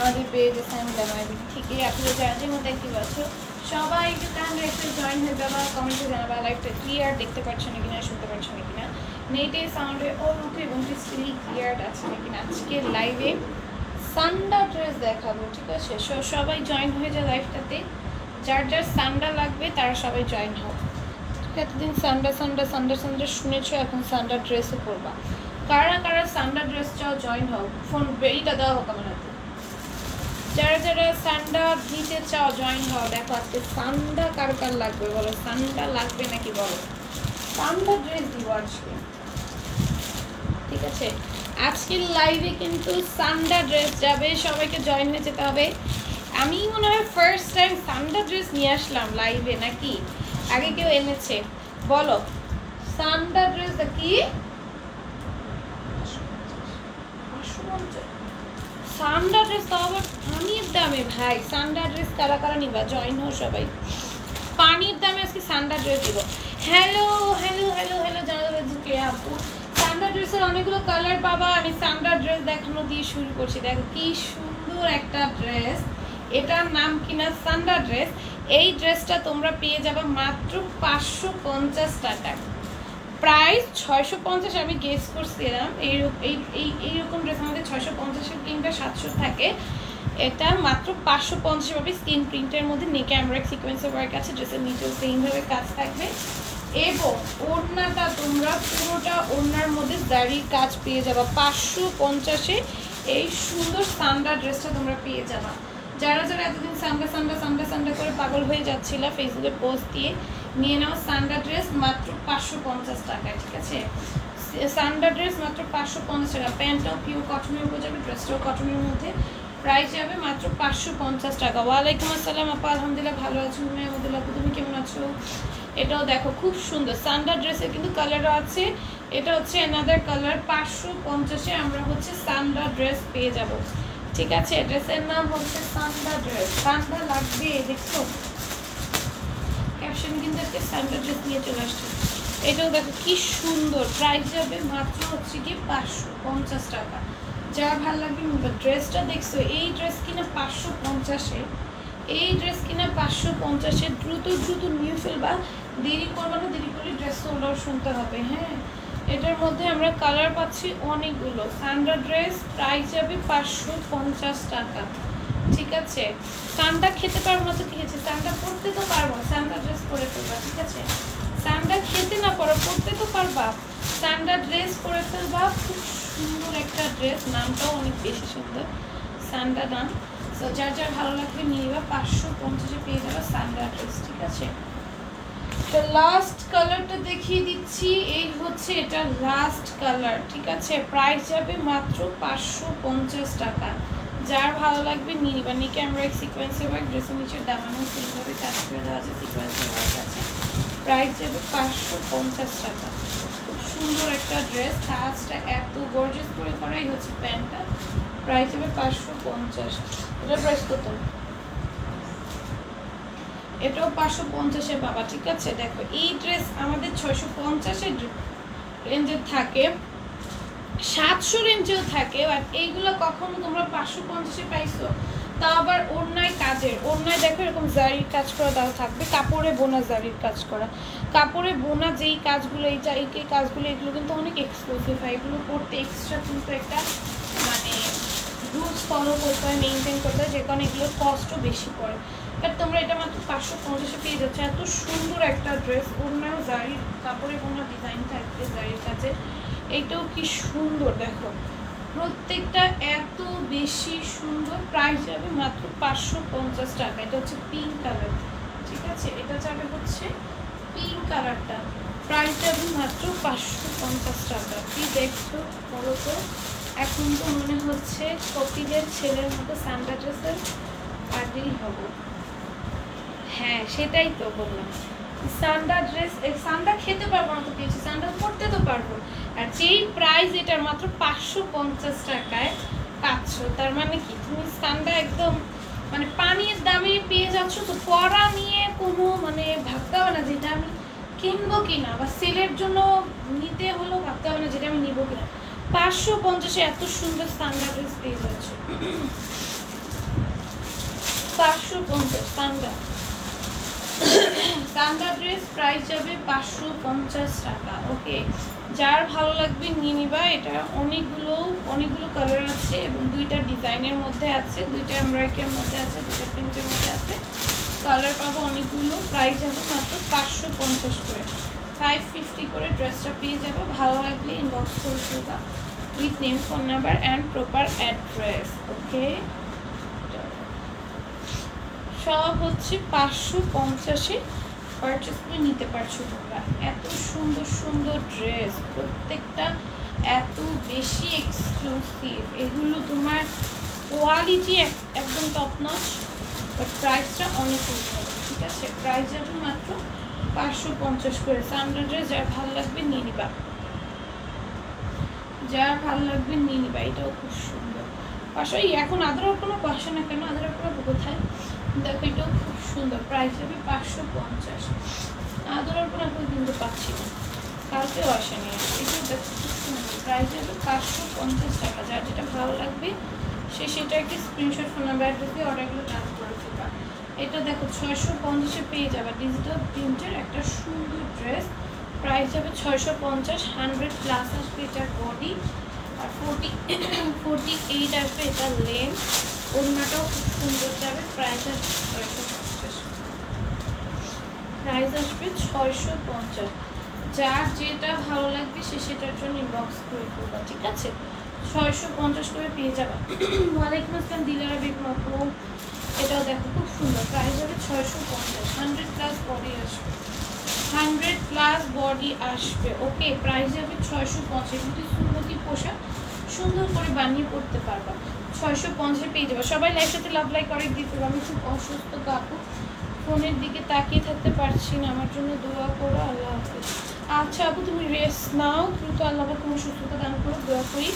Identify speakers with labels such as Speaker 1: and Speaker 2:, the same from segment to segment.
Speaker 1: আমাদের পেজে সাইন জানুয়ারি থেকে আপনারা যারা যে মধ্যে একটি বছর সবাই একটু কাইন্ড একটু জয়েন হয়ে যাবা কমেন্টে জানাবা লাইভটা ক্লিয়ার দেখতে পাচ্ছেন কিনা শুনতে পাচ্ছেন কিনা নেটে সাউন্ডে ওকে এবং ক্রিস্টালি ক্লিয়ার আছে নাকি আজকে লাইভে সান্ডা ড্রেস দেখাবো ঠিক আছে সো সবাই জয়েন হয়ে যায় লাইভটাতে যার যার সান্ডা লাগবে তারা সবাই জয়েন হোক এতদিন সান্ডা সান্ডা সান্ডা সান্ডা শুনেছো এখন সান্ডা ড্রেসও পরবা কারা কারা সান্ডা ড্রেস চাও জয়েন হোক ফোন বেরিটা দেওয়া হোক আমার হাতে। যারা যারা সান্ডা দিতে চাও জয়েন হও। দেখো আজকে সান্ডা কার কার লাগবে বলো? সান্ডা লাগবে নাকি বলো? সান্ডা ড্রেস দিব আজকে। ঠিক আছে? আজকের লাইভে কিন্তু সান্ডা ড্রেস যাবে। সবাইকে জয়েন হয়ে যেতে হবে। আমি মনে হয় ফার্স্ট টাইম সান্ডা ড্রেস নিয়ে আসলাম লাইভে নাকি? আগে কেউ এনেছে। বলো, সান্ডা ড্রেস কি? সান্ডা ড্রেস তো। আবার পানির দামে ভাই। সান্ডা ড্রেস কারা কারা নিবা? জয়েন হও সবাই। পানির দামে আজকে সান্ডা ড্রেস দিব। হ্যালো হ্যালো হ্যালো হ্যালো জানালা কে আপু। সান্ডা ড্রেসের অনেকগুলো কালার পাবা। আমি সান্ডা ড্রেস দেখানো দিয়ে শুরু করছি। দেখো কি সুন্দর একটা ড্রেস এটার নাম কিনা সান্ডা ড্রেস এই ড্রেসটা তোমরা পেয়ে যাবে মাত্র পাঁচশো পঞ্চাশ টাকা প্রাইস ছয়শো পঞ্চাশ আমি গেস করছিলাম। এই এই এই এইরকম ড্রেস আমাদের ছয়শো পঞ্চাশের কিংবা সাতশো থাকে। এটা মাত্র পাঁচশো পঞ্চাশ পাবে স্ক্রিন প্রিন্টের মধ্যে নেকে আমরা সিকোয়েন্সের ওয়ার্ক আছে ড্রেসের নিচেও সেইমভাবে কাজ থাকবে। এবং ওড়নাটা তোমরা পুরোটা ওড়নার মধ্যে দাড়ির কাজ পেয়ে যাবা। পাঁচশো পঞ্চাশে এই সুন্দর সান্ডা ড্রেসটা তোমরা পেয়ে যাবা। যারা যারা এতদিন সান্ডা সান্ডা সান্ডা সান্ডা করে পাগল হয়ে যাচ্ছিল ফেসবুকে পোস্ট দিয়ে নিয়ে নাও সান্ডা ড্রেস মাত্র পাঁচশো পঞ্চাশ টাকায়, ঠিক আছে? সান্ডা ড্রেস মাত্র পাঁচশো পঞ্চাশ টাকা। প্যান্টটাও পিওর কটনের উপর যাবে ড্রেসটাও কটনের মধ্যে। প্রাইস যাবে মাত্র পাঁচশো পঞ্চাশ টাকা। ওয়ালাইকুম আসসালাম, আপা, আলহামদুলিল্লাহ ভালো আছো। মেহমুদুল্লাহ তুমি কেমন আছো? এটাও দেখো, খুব সুন্দর। সান্ডা ড্রেসের কিন্তু কালারও আছে। এটা হচ্ছে এনাদার কালার পাঁচশো পঞ্চাশে আমরা হচ্ছে সান্ডা ড্রেস পেয়ে যাব। ঠিক আছে ড্রেসের নাম হচ্ছে সান্ডা ড্রেস সান্ডা লাগবে, দেখছ? ক্যাপশন কিন্তু একটা স্ট্যান্ডার্ড ড্রেস নিয়ে চলে আসছে। এটাও দেখো কি সুন্দর। প্রাইস যাবে মাত্র হচ্ছে কি পাঁচশো পঞ্চাশ টাকা। যা ভালো লাগবে ড্রেসটা দেখছ, এই ড্রেস কিনা পাঁচশো পঞ্চাশে, এই ড্রেস কিনা পাঁচশো পঞ্চাশে দ্রুত দ্রুত নিয়ে ফেলবা দেরি করবা না, দেরি করলে ড্রেস সোল্ডার শুনতে হবে হ্যাঁ? এটার মধ্যে আমরা কালার পাচ্ছি অনেকগুলো। সান্ডা ড্রেস প্রাইস যাবে পাঁচশো পঞ্চাশ টাকা। ঠিক আছে? সানটা খেতে পারব না তো, ঠিক আছে। সানটা পরতে তো পারব সানটা ড্রেস পরে ফেলবা, ঠিক আছে? সানটা খেতে না পারো, পরতে তো পারবা। সানটা ড্রেস পরে ফেলবা, খুব সুন্দর একটা ড্রেস নামটাও অনেক বেশি সুন্দর। সানডা নাম। তো যার যার ভালো লাগবে নিয়ে নিবা। পাঁচশো পঞ্চাশে পেয়ে যাবে সানডা ড্রেস ঠিক আছে? তো লাস্ট কালারটা দেখিয়ে দিচ্ছি। এই হচ্ছে এটা লাস্ট কালার ঠিক আছে? প্রাইস যাবে মাত্র পাঁচশো পঞ্চাশ টাকা। যার ভালো লাগবে নিয়ে নিবা। নিকে আমরা এক সিকোয়েন্সের ওয়ার্ক ড্রেসের নিচে দামানো সেইভাবে কাজ করে দেওয়া আছে সিকোয়েন্সের ওয়ার্ক আছে। প্রাইস যাবে পাঁচশো পঞ্চাশ টাকা। খুব সুন্দর একটা ড্রেস কাজটা এত গর্জেস করে করাই হচ্ছে প্যান্টটা। প্রাইস যাবে পাঁচশো পঞ্চাশ। এটা প্রাইস কত? এটাও পাঁচশো পঞ্চাশে পাবা ঠিক আছে? দেখো, এই ড্রেস আমাদের ছয়শো পঞ্চাশের রেঞ্জের থাকে। সাতশো রেঞ্জেও থাকে আর এইগুলো কখনো তোমরা পাঁচশো পঞ্চাশে পাইছো। তা আবার অন্যায় কাজের অন্যায় দেখো এরকম জারির কাজ করা তাও থাকবে, কাপড়ে বোনা জারির কাজ করা। কাপড়ে বোনা যেই কাজগুলো, এই এই কাজগুলো, এগুলো কিন্তু অনেক এক্সক্লুসিভ হয়। এগুলো করতে এক্সট্রা কিন্তু একটা মানে রুলস ফলো করতে হয় মেনটেন করতে হয়, যে কারণে এগুলোর কস্টও বেশি পড়ে। বাট তোমরা এটা মাত্র পাঁচশো পঞ্চাশে পেয়ে যাচ্ছে। এত সুন্দর একটা ড্রেস অন্যায় জারির, কাপড়ে বোনা ডিজাইন থাকবে জারির কাছে এইটাও কি সুন্দর, দেখো। প্রত্যেকটা এত বেশি সুন্দর। প্রাইস যাবে মাত্র পাঁচশো পঞ্চাশ টাকা। এটা হচ্ছে পিঙ্ক কালার ঠিক আছে? এটা যাবে হচ্ছে পিঙ্ক কালারটা প্রাইস যাবে মাত্র পাঁচশো পঞ্চাশ টাকা। কি দেখছ বলো তো? এখন তো মনে হচ্ছে কপিলের ছেলের মতো সান্টা ড্রেসের পার্টিই হব। হ্যাঁ সেটাই তো বললাম। সান্ডা ড্রেস সান্ডা খেতে পারব না তো পেয়েছি সান্ডা পরতে তো পারব। আর যেই প্রাইস এটার মাত্র পাঁচশো পঞ্চাশ টাকায় পাচ্ছ, তার মানে কি? তুমি স্থানটা একদম মানে পানির দামে পেয়ে যাচ্ছ, তো পড়া নিয়ে কোনো মানে ভাবতে হবে না যেটা আমি কিনবো কিনা, বা সেলের জন্য নিতে হলেও ভাবতে হবে না যেটা আমি নিবো কিনা। পাঁচশো পঞ্চাশে এত সুন্দর স্ট্যান্ডার্ড ড্রেস পেয়ে যাচ্ছ। পাঁচশো পঞ্চাশ স্ট্যান্ডার্ড স্ট্যান্ডার্ড ড্রেস প্রাইস যাবে পাঁচশো পঞ্চাশ টাকা ওকে যার ভালো লাগবে নিয়ে নিবা, এটা অনেকগুলো অনেকগুলো কালার আছে এবং দুইটা ডিজাইনের মধ্যে আছে, দুইটা এমব্রয়ডারির মধ্যে আছে, দুইটা প্রিন্টের মধ্যে আছে। কালার পাবো অনেকগুলো প্রাইস যাবে মাত্র পাঁচশো পঞ্চাশ করে। ফাইভ ফিফটি করে ড্রেসটা পেয়ে যাবে, ভালো লাগলে ইনবক্স করে দেবা with name phone number and proper address okay সব হচ্ছে পাঁচশো পঞ্চাশে পারচেস করে নিতে পারছ তোমরা। এত সুন্দর সুন্দর ড্রেস প্রত্যেকটা এত বেশি এক্সক্লুসিভ এগুলো তোমার কোয়ালিটি একদম টপ নচ বাট প্রাইসটা অনেক কম ঠিক আছে? প্রাইস যাবে মাত্র পাঁচশো পঞ্চাশ করে সামনের ড্রেস যার ভালো লাগবে নিয়ে নিবা। যার ভালো লাগবে নিয়ে নিবা, এটাও খুব সুন্দর। পাশে এখন আদরার কোনো পাশে না কেন? আদরার কোনো কোথায়? দেখো এটাও খুব সুন্দর। প্রাইস হবে পাঁচশো পঞ্চাশ। আদরার কোনো এখন কিন্তু পাচ্ছি না। কালকেও আসেনি। এটাও দেখো খুব সুন্দর। প্রাইস হবে পাঁচশো পঞ্চাশ টাকা। যার যেটা ভালো লাগবে, সে সেটা একটি স্ক্রিনশট ফোন নাম্বার অ্যাড্রেসে অর্ডারগুলো ডান করে দেবা এটা দেখো ছয়শো পঞ্চাশে পেয়ে যাবে। ডিজিটাল প্রিন্টের একটা সুন্দর ড্রেস প্রাইস যাবে ছয়শো পঞ্চাশ। হান্ড্রেড প্লাস আসবে এটার বডি আর ফোর্টি ফোর্টি এইট আসবে এটা লেন ওড়নাটাও খুব সুন্দর যাবে। প্রাইস আসবে প্রাইস আসবে ছয়শো পঞ্চাশ। যার যেটা ভালো লাগবে সে সেটার জন্য ইনবক্স করে করবা ঠিক আছে? ছয়শো পঞ্চাশ করে পেয়ে যাবা। ওয়ালাইকুম আসসালাম, দিলারা বেগম এটাও দেখো, খুব সুন্দর। প্রাইস হবে ছয়শো পঞ্চাশ। হান্ড্রেড প্লাস বডি আসবে। হান্ড্রেড প্লাস বডি আসবে ওকে প্রাইস যাবে ছয়শো পঞ্চাশ। সুন্দরী পোশাক সুন্দর করে বানিয়ে পড়তে পারবা। ছয়শো পঞ্চাশ পেয়ে যাবে। সবাই লাইফ সাথে লাভ লাইক করে দিতে পারব আমি খুব অসুস্থ, কাকু। ফোনের দিকে তাকিয়ে থাকতে পারছি না। আমার জন্য দোয়া করো, আল্লাহ হাফিজ। আচ্ছা আপু, তুমি রেস্ট নাও। দ্রুত আল্লাহ তোমার সুস্থতা দান করো দোয়া করি।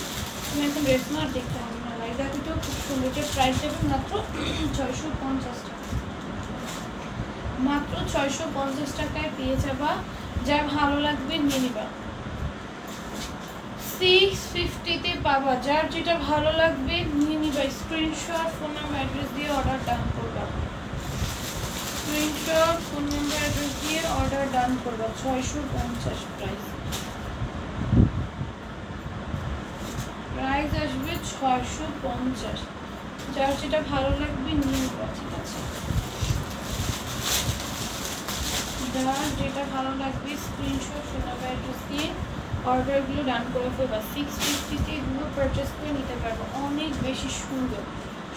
Speaker 1: তুমি এখন রেস্ট নাও, আর দেখতে হবে না। লাইক দেখোটাও খুব সুন্দর। এটা প্রাইস যাবে মাত্র ছয়শো পঞ্চাশ টাকা। মাত্র ছয়শো পঞ্চাশ টাকায় পেয়ে যাবা। যার ভালো লাগবে, নিয়ে নিবা। সিক্স ফিফটিতে পাবা। যার যেটা ভালো লাগবে, নিয়ে নিবা। স্ক্রিনশট ফোন নাম্বার অ্যাড্রেস দিয়ে অর্ডার ডান করবা। স্ক্রিনশট ফোন নাম্বার অ্যাড্রেস দিয়ে অর্ডার ডান করবা। ছয়শো পঞ্চাশ প্রাইস প্রাইস আসবে ছয়শো পঞ্চাশ। যার যেটা ভালো লাগবে, নিয়ে নিবা, ঠিক আছে? যার যেটা ভালো লাগবে স্ক্রিনশট ফোন নাম্বার অ্যাড্রেস দিয়ে অর্ডারগুলো ডান করে ফেলবা সিক্স ফিফটিতে এগুলো পারচেস করে নিতে পারব। অনেক বেশি সুন্দর।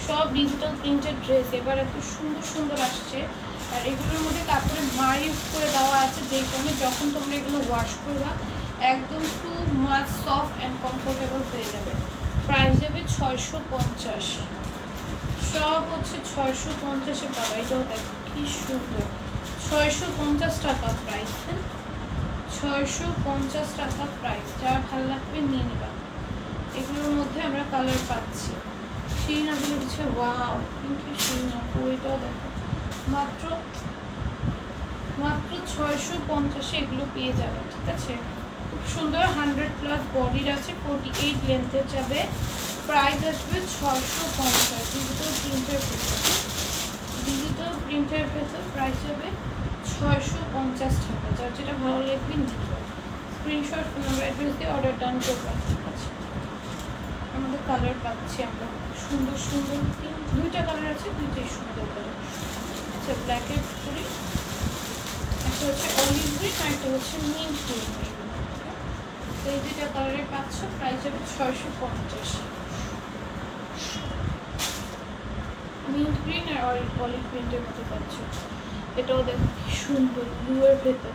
Speaker 1: সব ডিজিটাল প্রিন্টেড ড্রেস এবার এত সুন্দর সুন্দর আসছে। আর এগুলোর মধ্যে কাপড়ে মার ইউজ করে দেওয়া আছে, যে কোনো যখন তোমরা এগুলো ওয়াশ করবা, একদম খুব মাছ সফট অ্যান্ড কমফোর্টেবল হয়ে যাবে। প্রাইস যাবে ছয়শো পঞ্চাশ। সব হচ্ছে ছয়শো পঞ্চাশে পাবা এটাও দেখো, কি সুন্দর। ছয়শো পঞ্চাশ টাকা প্রাইস হ্যাঁ? ছয়শো পঞ্চাশ টাকা প্রাইস যার ভালো লাগবে নিয়ে নেবা। এগুলোর মধ্যে আমরা কালার পাচ্ছি। শ্রীনাগুলো হচ্ছে ওয়াও কিন্তু শ্রীনা ওইটাও দেখো। মাত্র মাত্র ছয়শো পঞ্চাশে এগুলো পেয়ে যাবে, ঠিক আছে? খুব সুন্দর হান্ড্রেড প্লাস বডির আছে ফোর্টি এইট লেন্থের যাবে। প্রাইস আসবে ছয়শো পঞ্চাশ। ডিজিটাল প্রিন্টের ভেতর ডিজিটাল প্রিন্টের ভেতর প্রাইস যাবে ছয়শো পঞ্চাশ টাকা, যার যেটা ভালো লাগবে স্ক্রিনশট নাম্বার অ্যাড্রেস দিয়ে অর্ডার ডান করব ঠিক আমাদের কালার পাচ্ছি আমরা। সুন্দর সুন্দর দুইটা কালার আছে, দুইটাই সুন্দর কালার আচ্ছা ব্ল্যাকের করি একটা হচ্ছে অলিভ গ্রিন আর একটা হচ্ছে মিন্ট গ্রিন তো এই দুইটা কালারে পাচ্ছ প্রাইস হবে ছয়শো পঞ্চাশ। মিন্ট গ্রিন আর অলিভ প্রিন্টের মতো পাচ্ছ। এটাও দেখো সুন্দর ব্লুয়ের ভেতর।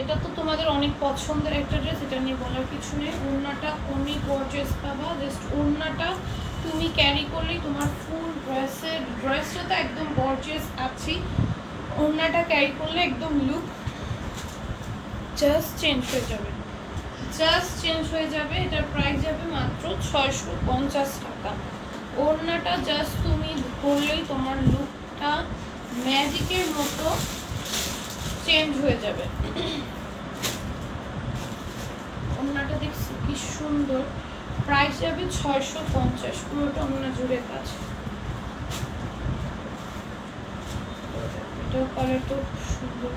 Speaker 1: এটা তো তোমাদের অনেক পছন্দের একটা ড্রেস এটা নিয়ে বলার কিছু নেই। ওড়নাটা অনেক গর্জিয়াস পাবা জাস্ট ওড়নাটা তুমি ক্যারি করলেই তোমার ফুল ড্রেসের ড্রেসটা তো একদম গর্জিয়াস আছেই ওড়নাটা ক্যারি করলে একদম লুক জাস্ট চেঞ্জ হয়ে যাবে। জাস্ট চেঞ্জ হয়ে যাবে এটার প্রাইস যাবে মাত্র ছয়শো পঞ্চাশ টাকা। ওড়নাটা জাস্ট তুমি ধরলেই তোমার লুকটা ম্যাজিকের মতো চেঞ্জ হয়ে যাবে। ওড়নাটা দেখছি, কি সুন্দর। প্রাইস যাবে ছয়শো পঞ্চাশ, পুরোটা ওড়না জুড়ে কাজ। এটাও কালারটা খুব সুন্দর।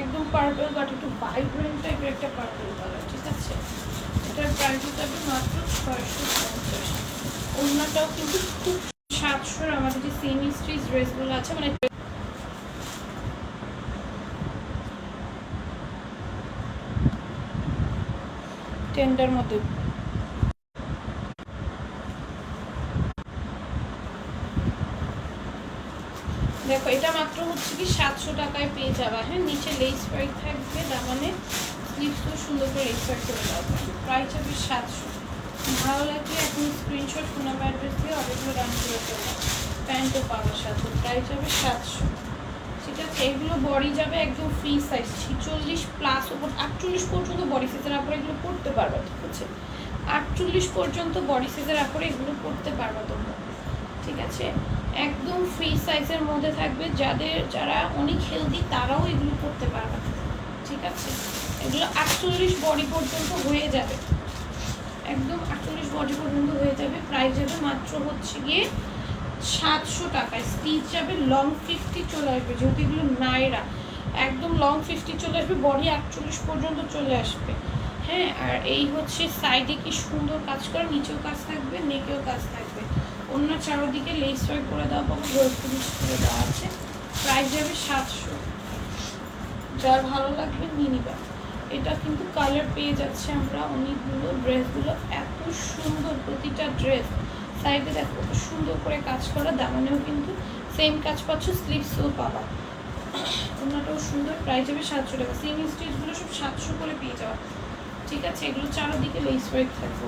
Speaker 1: একদম পার্পল বাট একটু ভাইব্রেন্ট টাইপের একটা পার্পল কালার ঠিক আছে? এটার প্রাইস যাবে মাত্র ছয়শো পঞ্চাশ। ওড়নাটাও কিন্তু খুব সাতশোর আমাদের যে সেমি স্ট্রিচ ড্রেসগুলো আছে মানে টেন্ডার মধ্যে। দেখো, এটা মাত্র হচ্ছে কি সাতশো টাকায় পেয়ে যাবা। হ্যাঁ নিচে লেস ওয়ার্ক থাকবে দামানে স্লিভসও সুন্দর করে লেস ওয়ার্ক করে দেওয়া প্রাইস হবে সাতশো। ভালো লাগলে এখন স্ক্রিনশট ফোন নাম্বার অ্যাড্রেস দিয়ে অর্ডারগুলো রান করে ফেলব প্যান্টও পাওয়ার সাথে। প্রাইস হবে সাতশো। এগুলো বডি যাবে একদম ফ্রি সাইজ ছিচল্লিশ প্লাস ওপর আটচল্লিশ পর্যন্ত বডি সাইজের আপরে এগুলো পড়তে পারবা, ঠিক আছে? আটচল্লিশ পর্যন্ত বডি সাইজের আপরে এগুলো পড়তে পারবা তোমরা, ঠিক আছে? একদম ফ্রি সাইজের মধ্যে থাকবে, যাদের, যারা অনেক হেলদি তারাও এগুলো করতে পারবে, ঠিক আছে? এগুলো আটচল্লিশ বডি পর্যন্ত হয়ে যাবে, একদম আটচল্লিশ বডি পর্যন্ত হয়ে যাবে প্রাইস যাবে মাত্র হচ্ছে গিয়ে সাতশো টাকায়। স্টিচ যাবে লং ফিফটি চলে আসবে, যেহেতু এগুলো নাইরা। একদম লং ফিফটি চলে আসবে, বডি আটচল্লিশ পর্যন্ত চলে আসবে। হ্যাঁ আর এই হচ্ছে সাইডে কি সুন্দর কাজ করে, নিচেও কাজ থাকবে নেকেও কাজ থাকবে। অন্য চারোদিকে লেস ওয়ার্ক করে দেওয়া পাবো গোল ফিনিশ করে দেওয়া আছে। প্রাইস যাবে সাতশো। যার ভালো লাগবে নিবা। এটা কিন্তু কালার পেয়ে যাচ্ছে আমরা অনেকগুলো ড্রেসগুলো এত সুন্দর প্রতিটা ড্রেস সাইডে দেখো সুন্দর করে কাজ করা দামানেও কিন্তু সেম কাজ পাচ্ছ স্লিভসও পাবা। ওনাটাও সুন্দর প্রাইস হবে সাতশো টাকা। সেম স্টিচগুলো সব সাতশো করে পেয়ে যাওয়া ঠিক আছে, এগুলো চারোদিকে লেস ওয়ার্ক থাকবে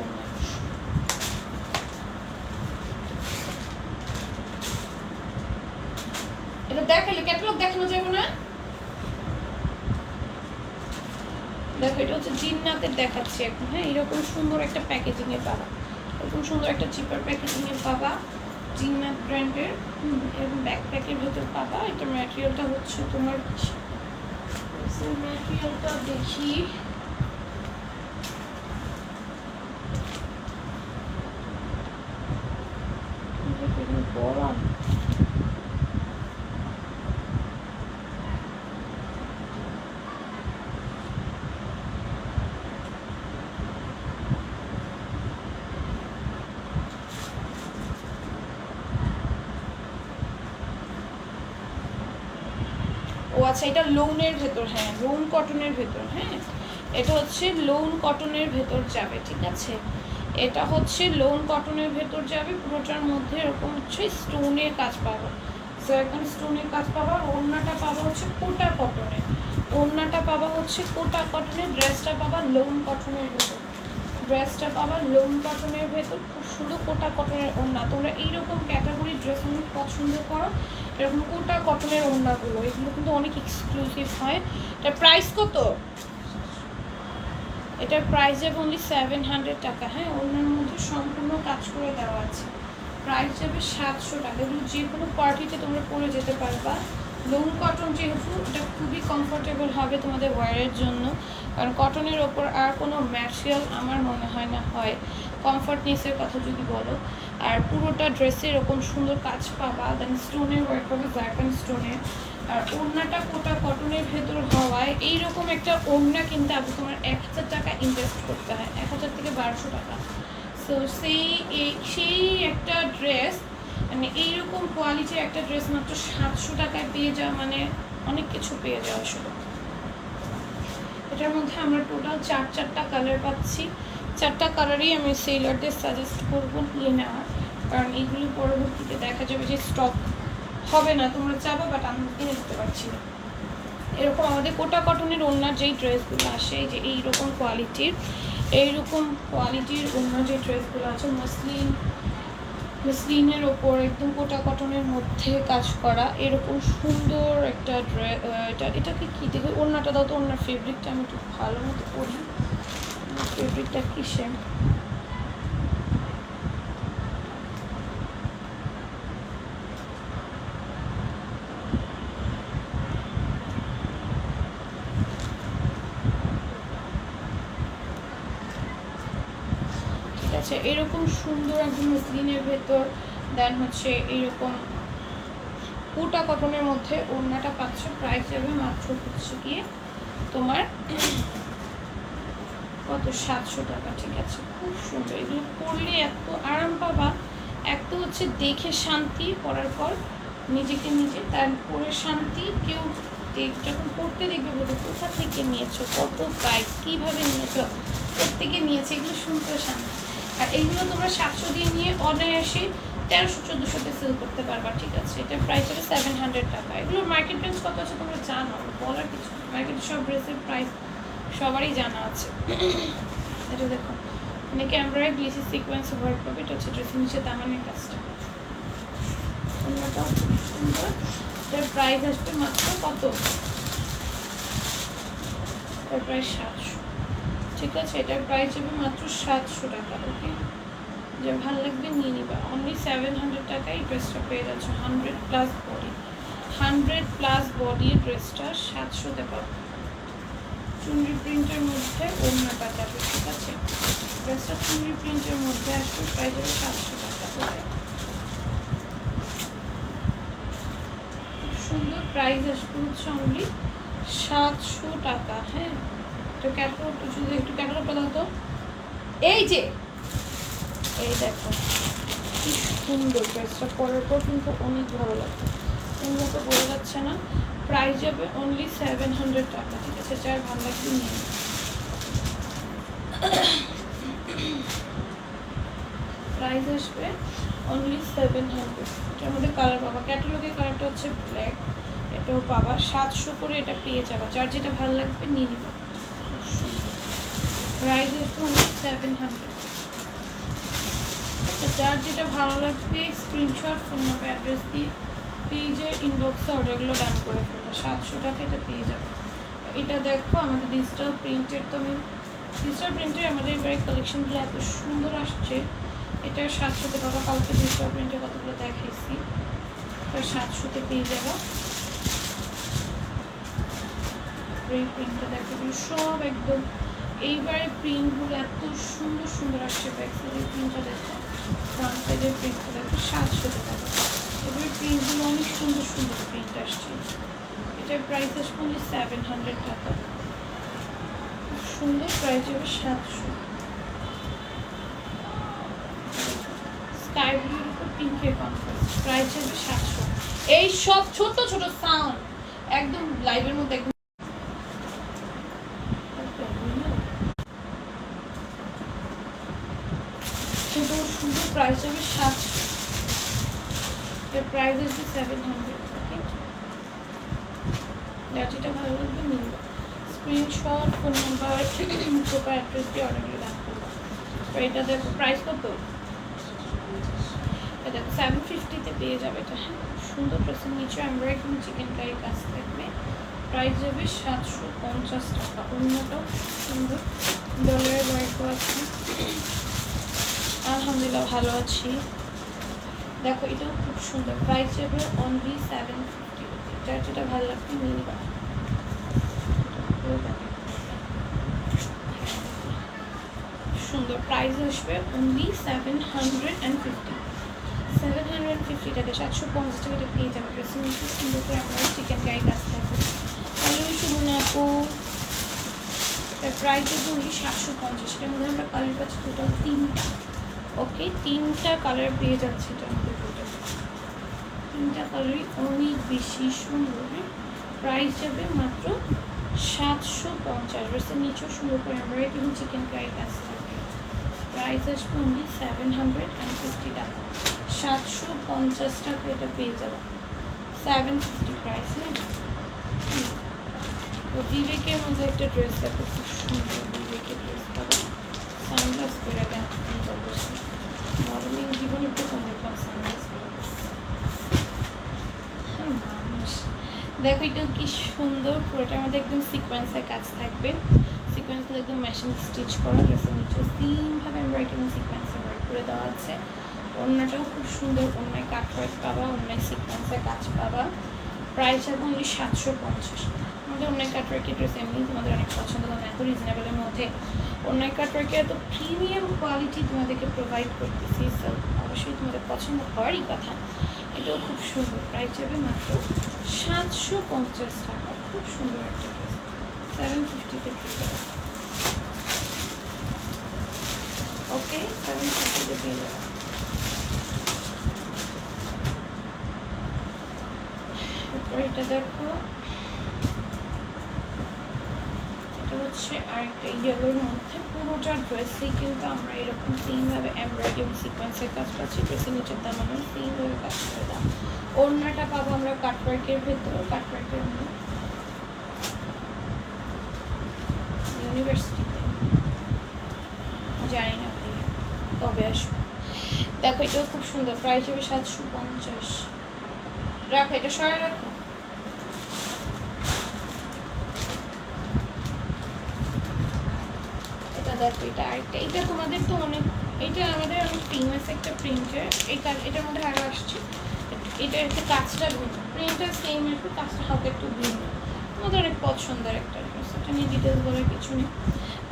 Speaker 1: এটা দেখালে ক্যাটালগ দেখানো যাবে না? দেখো, এটা হচ্ছে জিন্নাতের দেখাচ্ছি এখন হ্যাঁ? এরকম সুন্দর একটা প্যাকেজিং এ এরকম সুন্দর একটা চিপার প্যাকেজিং এ পাবা। জিনম্যাপ ব্র্যান্ডের এরকম ব্যাকপ্যাকের ভেতর পাবা। এটা ম্যাটেরিয়ালটা হচ্ছে তোমার ম্যাটেরিয়ালটা দেখি। আচ্ছা এটা লোনের ভেতর হ্যাঁ লোন কটনের ভেতর হ্যাঁ। এটা হচ্ছে লোন কটনের ভেতর যাবে, ঠিক আছে? এটা হচ্ছে লোন কটনের ভেতর যাবে, পুরোটার মধ্যে এরকম হচ্ছে স্টোনের কাজ পাবো সো এখানে স্টোনের কাজ পাবা ওড়নাটা পাবা হচ্ছে কোটা কটনের। ওড়নাটা পাবা হচ্ছে কোটা কটনের, ড্রেসটা পাবা লোন কটনের ভেতর। ড্রেসটা পাবা লোন কটনের ভেতর সুন্দর কোটা কটনের ওড়না। তোমরা এইরকম ক্যাটাগরি ড্রেস অনেক পছন্দ করো এরকম কোটা কটনের ওড়নাগুলো, এগুলো কিন্তু অনেক এক্সক্লুসিভ হয়। এটার প্রাইস কত? এটার প্রাইস যাবে অনলি সেভেন হান্ড্রেড টাকা। হ্যাঁ ওনার মধ্যে সম্পূর্ণ কাজ করে দেওয়া আছে। প্রাইস যাবে সাতশো টাকা। এগুলো যে কোনো পার্টিতে তোমরা পরে যেতে পারবা। লোন কটন যেহেতু এটা খুবই কমফোর্টেবল হবে তোমাদের ওয়ারের জন্য। কারণ কটনের ওপর আর কোনো ম্যাটেরিয়াল আমার মনে হয় না হয়। কমফর্টনেসের কথা যদি বলো, আর পুরোটা ড্রেসে এরকম সুন্দর কাজ পাবা দেন স্টোনের ওয়ার্ক পাবে ব্ল্যাক অ্যান্ড স্টোনের আর ওড়নাটা কোটা কটনের ভেতর হওয়ায় এইরকম একটা ওড়না কিনতে আবার তোমার এক হাজার টাকা ইনভেস্ট করতে হয়, এক হাজার থেকে বারোশো টাকা। সো সেই সেই একটা ড্রেস মানে এইরকম কোয়ালিটির একটা ড্রেস মাত্র সাতশো টাকায় পেয়ে যাওয়া মানে অনেক কিছু পেয়ে যাওয়া শুধু। এটার মধ্যে আমরা টোটাল চার চারটা কালার পাচ্ছি। চারটা কালারই আমি সেলারদের সাজেস্ট করব নিয়ে নেওয়ার। কারণ এইগুলো পরবর্তীতে দেখা যাবে যে স্টক হবে না, তোমরা চাবো বাট আমি কিনে দিতে পারছি না। এরকম আমাদের কোটা কটনের ওনার যেই ড্রেসগুলো আসে যে এইরকম কোয়ালিটির এইরকম কোয়ালিটির অন্য যে ড্রেসগুলো আছে মসলিন মসলিনের ওপর একদম কোটা কটনের মধ্যে কাজ করা, এরকম সুন্দর একটা ড্রেস এটা এটাকে কী দেখে ওড়নাটা দাও তো, ওড়নার ফেব্রিকটা আমি একটু ভালো মতো করি ফেব্রিকটা কিসে আছে, এরকম সুন্দর একদম মসলিনের ভেতর দেন হচ্ছে এইরকম পুটা কটনের মধ্যে ওড়নাটা পাচ্ছ প্রাইস যাবে মাত্র হচ্ছে গিয়ে তোমার কত? সাতশো টাকা, ঠিক আছে? খুব সুন্দর। এগুলো পরলে এত আরাম পাবা। এক তো হচ্ছে দেখে শান্তি পরার পর নিজেকে নিজে তার পরে শান্তি। কেউ যখন পড়তে দেখবে বলবে, কোথা থেকে নিয়েছো? কত প্রাইস কীভাবে নিয়েছো? প্রত্যেকে নিয়েছে, এগুলো শুনতে শান্তি। আর এইগুলো তোমরা সাতশো দিয়ে নিয়ে অনায়াসে তেরোশো চোদ্দোশোতে সেল করতে পারবা, ঠিক আছে? এটা প্রাইস হবে সেভেন হান্ড্রেড টাকা। এগুলোর মার্কেট রেঞ্জ কত আছে তোমরা জানো? বলার কিছু মার্কেটে সব ড্রেসের প্রাইস সবারই জানা আছে। এটা দেখো মানে এমব্রয়ডারি গ্লিসি সিকোয়েন্স ওয়ার্ক করবে এটা হচ্ছে ড্রেসের নিচে দামানের কাজটা। অন্যটাও সুন্দর। এটার প্রাইস আসবে মাত্র কত? এটার প্রাইস সাতশো। ঠিক আছে, এটার প্রাইস হবে মাত্র সাতশো টাকা ওকে যে ভালো লাগবে নিয়ে নিবা। অনলি সেভেন হান্ড্রেড টাকায় ড্রেসটা পেয়ে যাচ্ছ। Hundred plus body hundred plus body ড্রেসটা সাতশোতে পাবো। চুনরি প্রিন্টের মধ্যে ওড়নাটা যাবে ঠিক আছে? ড্রেসটা চুনরি প্রিন্টের মধ্যে আসবে প্রাইস হবে সাতশো টাকা করে। সুন্দর প্রাইস আসবে হচ্ছে অনলি সাতশো টাকা হ্যাঁ? একটু ক্যাটালগটা যদি একটু ক্যাটালগটা দাও তো। এই যে, এই দেখো, কি সুন্দর ড্রেসটা পরার পর কিন্তু অনেক ভালো লাগবে এমনি তো বোঝা যাচ্ছে না। প্রাইস যাবে অনলি সেভেন হান্ড্রেড টাকা, ঠিক আছে? যার ভালো লাগবে নিয়ে। প্রাইস আসবে অনলি সেভেন হান্ড্রেড এটার মধ্যে কালার পাবা। ক্যাটালগের কালারটা হচ্ছে ব্ল্যাক এটাও পাবা। সাতশো করে এটা পেয়ে যাবা। যার যেটা ভালো লাগবে নিয়ে নিবা। প্রাইস আসবে অনলি সেভেন হান্ড্রেড যার যেটা ভালো লাগবে স্ক্রিনশট ফোন নাম্বার অ্যাড্রেস দিয়ে পেজের ইনবক্সে অর্ডারগুলো ডান করে ফেলব। সাতশো টাকা এটা পেয়ে যাবে। এটা দেখো, আমাদের ডিজিটাল প্রিন্টের তো আমি ডিজিটাল প্রিন্টের আমাদের এবারে কালেকশনগুলো এত সুন্দর আসছে। এটা সাতশোতে পাবা কালকে ডিজিটাল প্রিন্টের কতগুলো দেখাইছি। এটা সাতশোতে পেয়ে যাব। প্রিন্টটা দেখো সব একদম। এইবারে প্রিন্টগুলো এত সুন্দর সুন্দর আসছে। ব্যাক প্রিন্টটা দেখো ফ্রন্ট সাইডের প্রিন্টটা দেখো, সাতশোতে পাবা এবারে প্রিন্টগুলো অনেক সুন্দর সুন্দর প্রিন্ট আসছে। এটার প্রাইস আসবে অনলি সেভেন হান্ড্রেড টাকা। খুব সুন্দর প্রাইস হবে সাতশো। স্কাই ব্লুর উপর পিঙ্কের কনফারেন্স প্রাইস হবে সাতশো। এই সব ছোট ছোট সাউন্ড একদম লাইভের মধ্যে একদম ছোট সুন্দর প্রাইস হবে সাতশো এর প্রাইস আসবে সেভেন ভালো লাগবে নিন স্ক্রিনশট নাম্বার প্রপার তো এটা দেখো প্রাইস কত? এটা সেভেন ফিফটিতে পেয়ে যাবে এটা হ্যাঁ? সুন্দর ড্রেসের নিচে আমরা চিকেন কারি কাজ থাকবে। প্রাইস যাবে সাতশো পঞ্চাশ টাকা, অন্যটাও সুন্দর। ডলারের ওয়ার্কও আছে আলহামদুলিল্লাহ ভালো আছি। দেখো, এটাও খুব সুন্দর। প্রাইস যাবে অনলি সেভেন ফিফটি যার যেটা ভালো লাগবে, নিয়ে নিবা। সুন্দর। প্রাইস আসবে only seven hundred and fifty seven hundred fifty টাকা সাতশো পঞ্চাশ টাকা এটা পেয়ে যাবে। ড্রেসিং সুন্দর করে আমরা চিকেন কারি কাজ থাকবে হ্যালো শুনুন আপু প্রাইস যাবে অনলি সাতশো পঞ্চাশ। এটার মধ্যে আমরা কালার পাচ্ছি টোটাল তিনটা। ওকে তিনটা কালার পেয়ে যাচ্ছে মধ্যে টোটাল তিনটা কালারই অনেক বেশি সুন্দর। প্রাইস যাবে মাত্র সাতশো পঞ্চাশ। ড্রেসের নিচেও সুন্দর করে আমরা এবং চিকেন কারি কাজ থাকবে প্রাইস আসবে only seven hundred and fifty টাকা। সাতশো পঞ্চাশ টাকা এটা পেয়ে যাবে। Seven fifty price. তো বিবেকের মধ্যে একটা ড্রেস দেখো, খুব সুন্দর বিবেকের ড্রেস পাবে। সানগ্লাস করে দেন মডেলিং জীবনে প্রথম দেখলাম সানগ্লাস দেখো এটা কি সুন্দর, পুরোটার মধ্যে একদম সিকোয়েন্সের কাজ থাকবে। সিকোয়েন্স সিকোয়েন্সগুলো একদম মেশিন স্টিচ করা ড্রেসের নিচে সেমভাবে এমব্রয়ডারি সিকোয়েন্সে ওয়ার্ক করে দেওয়া আছে। অন্যটাও খুব সুন্দর অন্যায় কাট ওয়ার্ক পাবা অন্যায় সিকোয়েন্সে কাজ পাবা। প্রাইস হবে অনলি সাতশো পঞ্চাশ। আমাদের অন্যায় কাট ওয়ার্কের ড্রেস এমনি তোমাদের অনেক পছন্দ হবে এত রিজনেবলের মধ্যে। অন্যায় কাট ওয়ার্কের এত প্রিমিয়াম কোয়ালিটি তোমাদেরকে প্রোভাইড করতেছি সো অবশ্যই তোমাদের পছন্দ হওয়ারই কথা। এটাও খুব সুন্দর প্রাইস যাবে মাত্র সাতশো পঞ্চাশ টাকা। খুব সুন্দর একটা ড্রেস সেভেন ফিফটিতে ওকে সেভেন ফিফটিতে পেয়ে যাবে। এটা দেখো। এটা হচ্ছে আরেকটা ইয়েলোর মধ্যে। পুরোটা ড্রেসেই কিন্তু আমরা এরকম সেমভাবে এমব্রয়ডারি সিকোয়েন্সের কাজ পাচ্ছি। ড্রেসের নিচের দাম আমরা সেমভাবে কাজ করে দাম। ওড়নাটা পাবো আমরা কাটওয়ার্কের ভেতরে কাটওয়ার্কের মধ্যে। ইউনিভার্সিটিতে জানি না কবে দেখো, এটাও খুব সুন্দর। হবে সাতশো পঞ্চাশ। এটা রাখো। এটা এটা আরেকটা তোমাদের তো অনেক, এটা আমাদের অনেক ফেমাস একটা প্রিন্টার এই এটার মধ্যে আরও আসছে। এটা একটু কাজটা প্রিন্টার সেম একটু কাজটা হালকা একটু ভিন্ন। আমাদের অনেক পছন্দের একটা ড্রেস এটা নিয়ে ডিটেলস বলার কিছু নেই।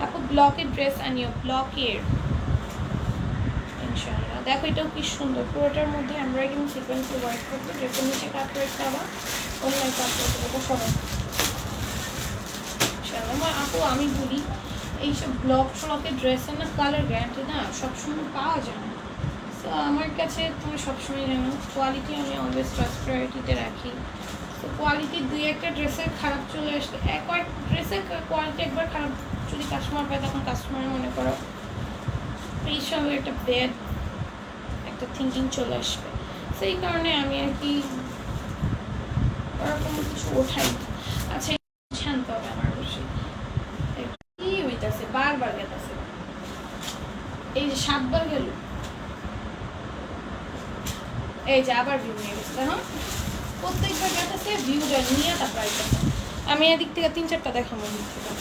Speaker 1: আপু ব্লকের ড্রেস আনিও ব্লকের ইনশাআল্লাহ। দেখো এটাও কি সুন্দর, পুরোটার মধ্যে এমব্রয়ডারি সিকোয়েন্সে ওয়ার্ক করবে। ড্রেসের নিচে কাপড়ের পাবা অনলাইন কাপড় দেবো সবাই। আমার আপু, আমি বলি, এইসব ব্লক ফ্লকের ড্রেসের না কালার গ্যারান্টি না, সবসময় পাওয়া যায় না। তো আমার কাছে তুমি সবসময় জানো কোয়ালিটি আমি অলওয়েজ ফার্স্ট প্রায়োরিটিতে রাখি। তো কোয়ালিটি দুই একটা ড্রেসের খারাপ চলে আসলে, এক এক ড্রেসের কোয়ালিটি একবার খারাপ যদি কাস্টমার পায়, তখন কাস্টমার মনে করো এই সঙ্গে একটা ব্যাড একটা থিঙ্কিং চলে আসবে। সেই কারণে আমি আর কি ওরকম কিছু ওঠাই আচ্ছা শান্ত হবে আমার বসে। কি হইতাছে? বারবার গেতাছে। এই যে সাতবার গেল। এই যে আবার ভিউ নিয়ে গেছে হ্যাঁ প্রত্যেকবার গেতেছে ভিউটা নিয়ে তারপর আইতাছে আমি এদিক থেকে তিন চারটা দেখাবো এদিক থেকে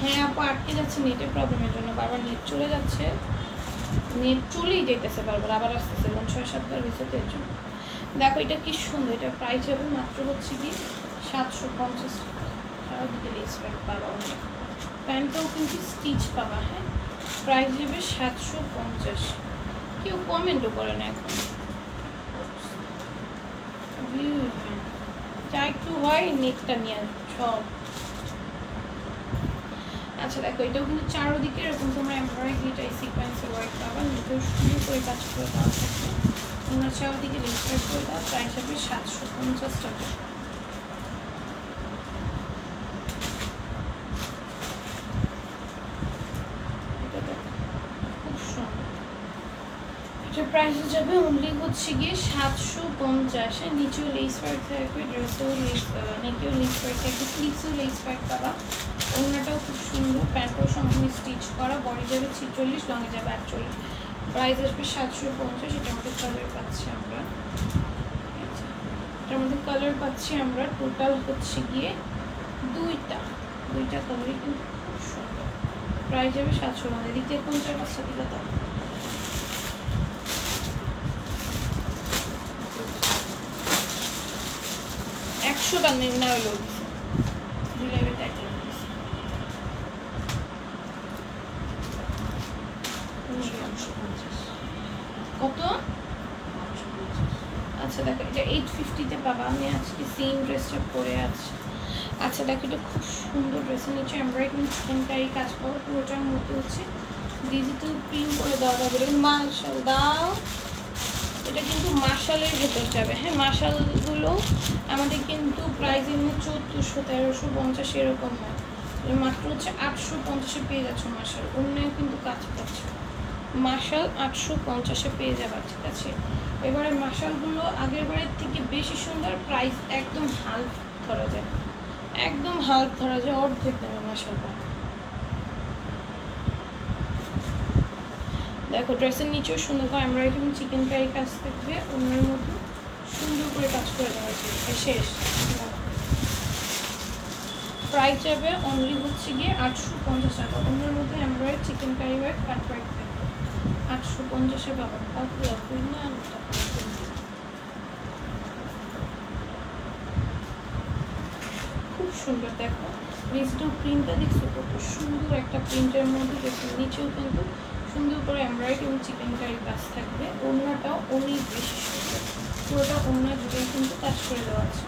Speaker 1: হ্যাঁ আপু, আটকে যাচ্ছে নেটের প্রবলেমের জন্য। বারবার নেট চলে যাচ্ছে। নেট চলেই যেতেছে বারবার, আবার আসতেছে এবং ছয় সাতবার হয়েছে তো এর জন্য। দেখো, এটা কি সুন্দর, এটা প্রাইস হবে মাত্র হচ্ছে কি সাতশো পঞ্চাশ টাকা। সারাদিকে লেস প্যান্ট পাবা প্যান্টটাও কিন্তু স্টিচ পাওয়া হ্যাঁ? প্রাইস যাবে সাতশো পঞ্চাশ। কেউ কমেন্টও করে না এখন। যা একটু হয় নেটটা নিয়ে সব। আচ্ছা দেখো, এটাও কিন্তু চারোদিকে এরকম তোমরা এমব্রয়ডারিটা এই সিকোয়েন্সে ওয়ার্ক পাবা নিতেও সুন্দর করে কাজ করে দেওয়া থাকবে তোমরা চারোদিকে রেজিস্টার করে দাও প্রাইস হবে সাতশো পঞ্চাশ টাকা এটা দেখো, খুব সুন্দর এটার প্রাইস যাবে অনলি হচ্ছে গিয়ে সাতশো পঞ্চাশে নিচেও লেস ওয়ার্ক থাকবে ড্রেসেও লেস নেকেও লেস ওয়ার্ক থাকবে স্লিভসেও লেস ওয়ার্ক পাবা অন্যটাও খুব সুন্দর প্যান্টও সম্পূর্ণ স্টিচ করা বডি যাবে ছিচল্লিশ লঙে যাবে আটচল্লিশ। প্রাইস আসবে সাতশো পঞ্চাশ এটা আমাদের কালার পাচ্ছি আমরা। এটার মধ্যে কালার পাচ্ছি আমরা টোটাল হচ্ছে গিয়ে দুইটা। দুইটা কালারই কিন্তু খুব সুন্দর। প্রাইস যাবে সাতশো এদিক থেকে কোন চার পাঁচটা একশো টাকা নেই, না হলো। কত? আচ্ছা দেখো, এটা এইট ফিফটিতে পাবা। আমি আজকে সেম ড্রেসটা পরে আছি। আচ্ছা দেখো, এটা খুব সুন্দর ড্রেসের নিচে এমব্রয়ডারি চিকেনকারি কাজ করো। পুরোটার মধ্যে হচ্ছে ডিজিটাল প্রিন্ট করে দেওয়া যাবে। মার্শাল দাও এটা কিন্তু মার্শালের ভেতর যাবে। হ্যাঁ মার্শালগুলো আমাদের কিন্তু প্রাইস এমনি চোদ্দোশো, তেরোশো, পঞ্চাশ এরকম হয়। মাত্র হচ্ছে আটশো পঞ্চাশে পেয়ে যাচ্ছ মার্শাল। অন্যায় কিন্তু কাজ পাচ্ছ মার্শাল আটশো পঞ্চাশে পেয়ে যাবে, ঠিক আছে? এবারে মার্শালগুলো আগের বারের থেকে বেশি সুন্দর, প্রাইস একদম হাল ধরা যায়। একদম হাল ধরা যায়, অর্ধেক দামে মার্শালটা। দেখো ড্রেসের নিচেও সুন্দর করে আমরা এখানে চিকেন কারি কাজ থাকবে। অন্যের মতো সুন্দর করে কাজ করে দেওয়া হয়েছে শেষ। প্রাইস যাবে অনলি হচ্ছে গিয়ে আটশো পঞ্চাশ টাকা। অন্যের মধ্যে embroidered chikankari work cut work থাকবে। আটশো পঞ্চাশে পাবেন না খুব সুন্দর, দেখো। ডিজিটাল প্রিন্টটা দেখছ? কত সুন্দর একটা প্রিন্টের মধ্যে দেখুন নিচেও কিন্তু সুন্দর করে এমব্রয়েড এবং চিকেন কারি কাজ থাকবে। ওড়নাটাও অনেক বেশি সুন্দর। পুরোটা ওড়না জুড়ে কিন্তু কাজ করে দেওয়া আছে।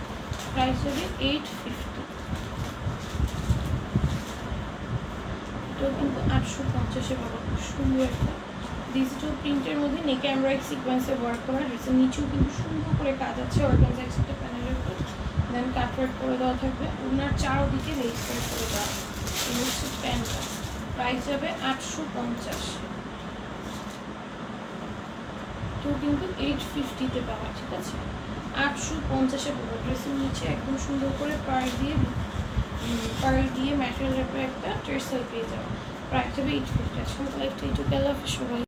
Speaker 1: প্রাইস হবে এইট ফিফটি এটাও কিন্তু আটশো পঞ্চাশে পাবো। খুব সুন্দর একটা। ডিজিটাল প্রিন্টের মধ্যে নেক এমব্রয়েড সিকোয়েন্সে ওয়ার্ক করা রয়েছে নিচেও কিন্তু সুন্দর করে কাজ আছে। অর্গানজা একটা প্যানেলের উপর। দেন কাটওয়ার্ক করে দেওয়া থাকবে। ওনার চারোদিকে লেস করে করে দেওয়া। হচ্ছে প্যান্টটা প্রাইস যাবে আটশো পঞ্চাশ। তো কিন্তু এইট ফিফটিতে পাওয়া, ঠিক আছে? আটশো পঞ্চাশে পাবো ড্রেসের নিচে একদম সুন্দর করে পার দিয়ে পার দিয়ে ম্যাটেরিয়াল একটা ট্রেসাল পেয়ে যাওয়া প্রায় এইট ফিফটি আজকাল লাইফটা এইটুকু সবাই